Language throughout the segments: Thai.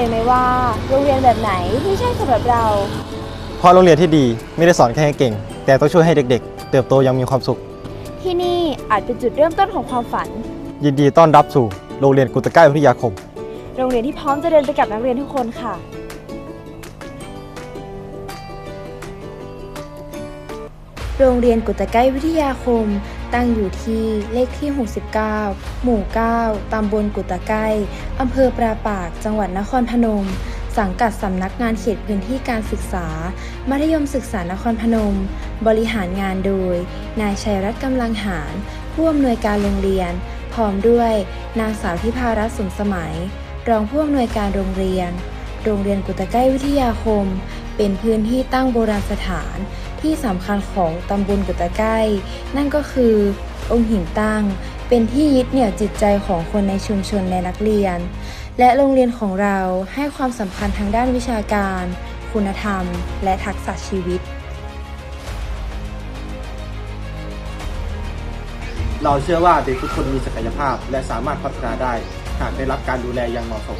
เองไหมว่าโรงเรียนแบบไหนที่ใช่สำหรับเรา เพราะโรงเรียนที่ดีไม่ได้สอนแค่ให้เก่ง แต่ต้องช่วยให้เด็กๆ เติบโตอยังมีความสุข ที่นี่อาจเป็นจุดเริ่มต้นของความฝัน ยินดีต้อนรับสู่โรงเรียนกุตใกล้วิทยาคม โรงเรียนที่พร้อมจะเดินไปกับนักเรียนทุกคนค่ะ โรงเรียนกุตไกวิทยาคม ตั้งอยู่ที่เลขที่ 69 หมู่ 9 ตำบลกุตะไกอำเภอปราปาก จังหวัดนครพนม สังกัดสำนักงานเขตพื้นที่การศึกษา มัธยมศึกษานครพนม บริหารงานโดย นายชัยรัตน์กำลังหาร ผู้อำนวยการโรงเรียน พร้อมด้วยนางสาวทิพารัตน์สมสมัย รองผู้อำนวยการโรงเรียน โรงเรียนกุตะไกวิทยาคม เป็นพื้นที่ตั้งโบราณสถาน ที่สำคัญของตำบลกุตไกนั่นก็คือองค์หินตั้ง เป็นที่ยึดเหนี่ยวจิตใจของคนในชุมชนและนักเรียน และโรงเรียนของเราให้ความสำคัญทางด้านวิชาการ คุณธรรม และทักษะชีวิต เราเชื่อว่าเด็กทุกคนมีศักยภาพ และสามารถพัฒนาได้ หากได้รับการดูแลอย่างเหมาะสม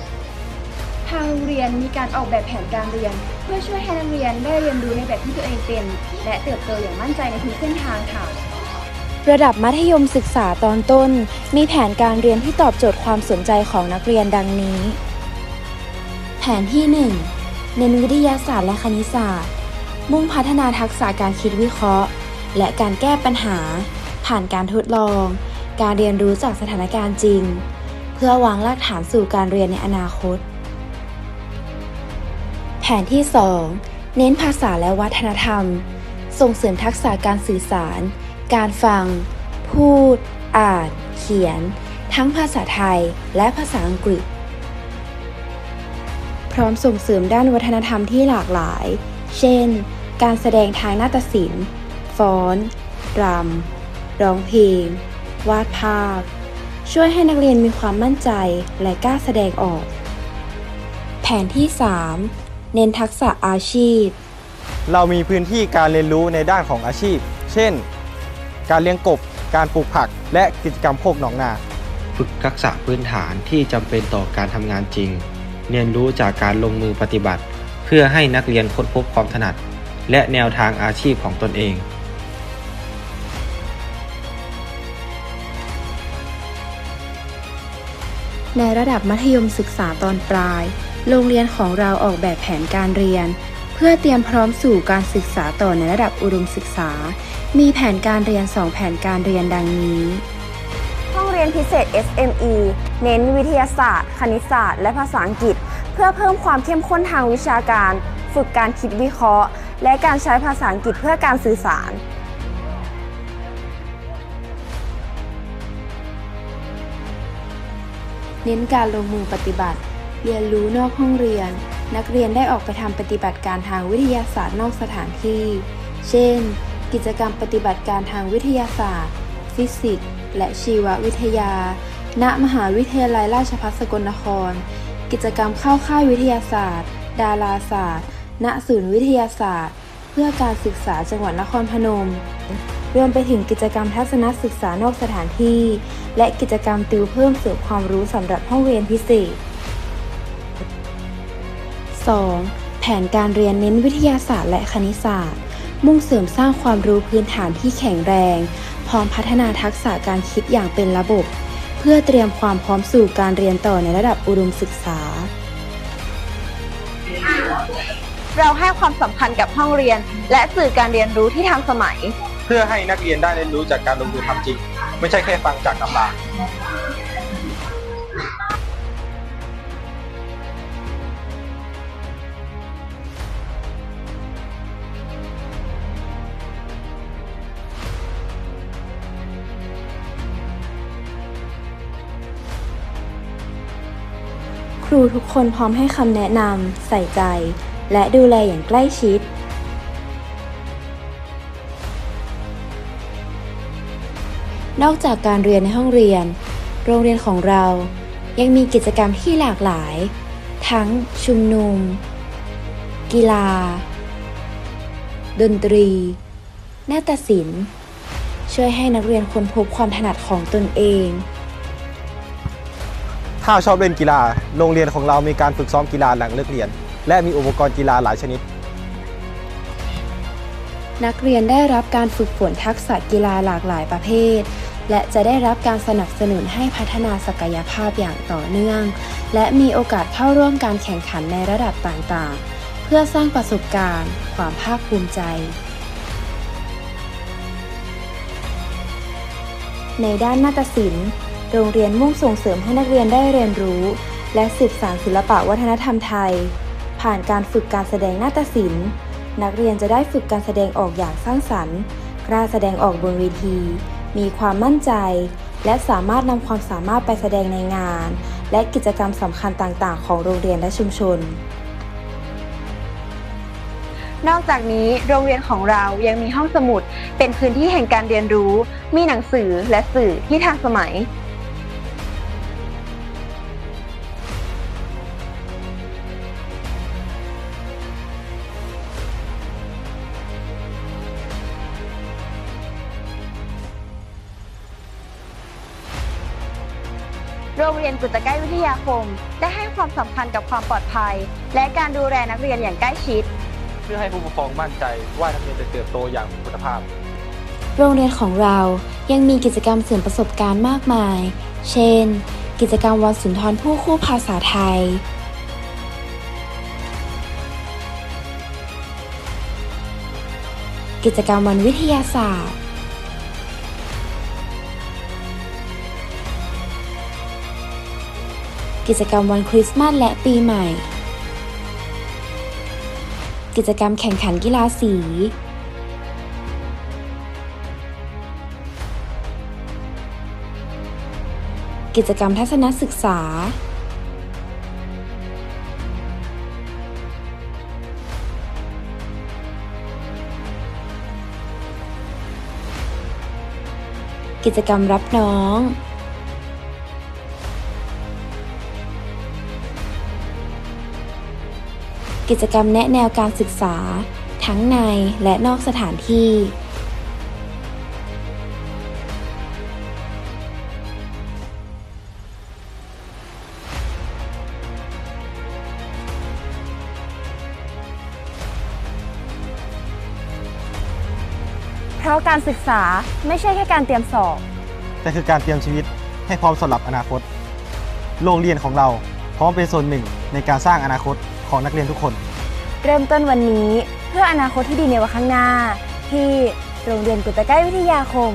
ทางโรงเรียนมีการออกแบบแผนการเรียน เพื่อช่วยให้นักเรียนได้เรียนรู้ในแบบที่ตัวเองเป็น และเติบโตอย่างมั่นใจในทุกเส้นทางค่ะ ระดับมัธยมศึกษาตอนต้น มีแผนการเรียนที่ตอบโจทย์ความสนใจของนักเรียนดังนี้ แผนที่ 1 เน้นวิทยาศาสตร์และคณิตศาสตร์ มุ่งพัฒนาทักษะการคิดวิเคราะห์ และการแก้ปัญหา ผ่านการทดลอง การเรียนรู้จากสถานการณ์จริง เพื่อวางรากฐานสู่การเรียนในอนาคต นที่ 2 เน้นภาษาและวัฒนธรรม ส่งเสริมทักษะการสื่อสาร การฟัง พูด อ่าน เขียน ทั้งภาษาไทยและภาษาอังกฤษ พร้อมส่งเสริมด้านวัฒนธรรมที่หลากหลาย เช่น การแสดงทางนาฏศิลป์ ฟ้อน รำ ร้องเพลง วาดภาพ ช่วยให้นักเรียนมีความมั่นใจและกล้าแสดงออก แผนที่ 3 เน้นทักษะอาชีพ เรามีพื้นที่การเรียนรู้ในด้านของอาชีพ เช่น การเลี้ยงกบ การปลูกผัก และกิจกรรมโคกหนองนา ฝึกทักษะพื้นฐานที่จำเป็นต่อการทำงานจริง เรียนรู้จากการลงมือปฏิบัติ เพื่อให้นักเรียนค้นพบความถนัด และแนวทางอาชีพของตนเองในระดับมัธยมศึกษาตอนปลาย โรงเรียนของเราออกแบบแผนการเรียน เพื่อเตรียมพร้อมสู่การศึกษาต่อในระดับอุดมศึกษา มีแผนการเรียน 2 แผนการเรียนดังนี้ ห้องเรียนพิเศษ SME เน้นวิทยาศาสตร์ คณิตศาสตร์ และภาษาอังกฤษ เพื่อเพิ่มความเข้มข้นทางวิชาการ ฝึกการคิดวิเคราะห์ และการใช้ภาษาอังกฤษเพื่อการสื่อสารเน้นการลงมือปฏิบัติ เรียนรู้นอกห้องเรียน นักเรียนได้ออกไปทำปฏิบัติการทางวิทยาศาสตร์นอกสถานที่ เช่น กิจกรรมปฏิบัติการทางวิทยาศาสตร์ ฟิสิกส์ และชีววิทยา ณ มหาวิทยาลัยราชภัฏสกลนคร กิจกรรมเข้าค่ายวิทยาศาสตร์ ดาราศาสตร์ ณ ศูนย์วิทยาศาสตร์ เพื่อการศึกษาจังหวัดนครพนมรวมไปถึงกิจกรรมทัศนศึกษานอกสถานที่ และกิจกรรมติวเพิ่มเสริมความรู้สำหรับห้องเรียนพิเศษ 2. แผนการเรียนเน้นวิทยาศาสตร์และคณิตศาสตร์ มุ่งเสริมสร้างความรู้พื้นฐานที่แข็งแรง พร้อมพัฒนาทักษะการคิดอย่างเป็นระบบ เพื่อเตรียมความพร้อมสู่การเรียนต่อในระดับอุดมศึกษา เราให้ความสำคัญกับห้องเรียน และสื่อการเรียนรู้ที่ทันสมัย เพื่อให้นักเรียนได้เรียนรู้จากการลงมือทำจริง ไม่ใช่แค่ฟังจากตำรา รูทุกคนพร้อมให้คำแนะนำใส่ใจ และดูแลอย่างใกล้ชิด นอกจากการเรียนในห้องเรียน โรงเรียนของเรายังมีกิจกรรมที่หลากหลาย ทั้งชุมนุม กีฬา ดนตรี นาฏศิลป์ ช่วยให้นักเรียนค้นพบความถนัดของตนเอง ถ้าชอบเล่นกีฬา โรงเรียนของเรามีการฝึกซ้อมกีฬาหลังเลิกเรียน และมีอุปกรณ์กีฬาหลายชนิด นักเรียนได้รับการฝึกฝนทักษะกีฬาหลากหลายประเภท และจะได้รับการสนับสนุนให้พัฒนาศักยภาพอย่างต่อเนื่อง และมีโอกาสเข้าร่วมการแข่งขันในระดับต่างๆ เพื่อสร้างประสบการณ์ ความภาคภูมิใจ ในด้านนาฏศิลป์ โรงเรียนมุ่งส่งเสริมให้นักเรียนได้เรียนรู้ และสืบสานศิลปะวัฒนธรรมไทย ผ่านการฝึกการแสดงนาฏศิลป์ นักเรียนจะได้ฝึกการแสดงออกอย่างสร้างสรรค์ กล้าแสดงออกบนเวที มีความมั่นใจ และสามารถนำความสามารถไปแสดงในงาน และกิจกรรมสำคัญต่างๆ ของโรงเรียนและชุมชนนอกจากนี้โรงเรียนของเรายังมีห้องสมุด เป็นพื้นที่แห่งการเรียนรู้ มีหนังสือและสื่อที่ทันสมัย โรงเรียนกุตใกล้วิทยาคม ได้ให้ความสำคัญกับความปลอดภัย และการดูแลนักเรียนอย่างใกล้ชิด เพื่อให้ผู้ปกครองมั่นใจว่านักเรียนจะเติบโตอย่างมีคุณภาพ โรงเรียนของเรายังมีกิจกรรมเสริมประสบการณ์มากมาย เช่น กิจกรรมวันสุนทรผู้คู่ภาษาไทย กิจกรรมวันวิทยาศาสตร์ กิจกรรมวันคริสต์มาสและปีใหม่ กิจกรรมแข่งขันกีฬาสี กิจกรรมทัศนศึกษา กิจกรรมรับน้อง กิจกรรมแนะแนวการศึกษา ทั้งในและนอกสถานที่ เพราะการศึกษาไม่ใช่แค่การเตรียมสอบ แต่คือการเตรียมชีวิตให้พร้อมสำหรับอนาคต โรงเรียนของเราพร้อมเป็นส่วนหนึ่งในการสร้างอนาคต ของนักเรียนทุกคน เริ่มต้นวันนี้เพื่ออนาคตที่ดีในวันข้างหน้า ที่โรงเรียนกุตไกล้วิทยาคม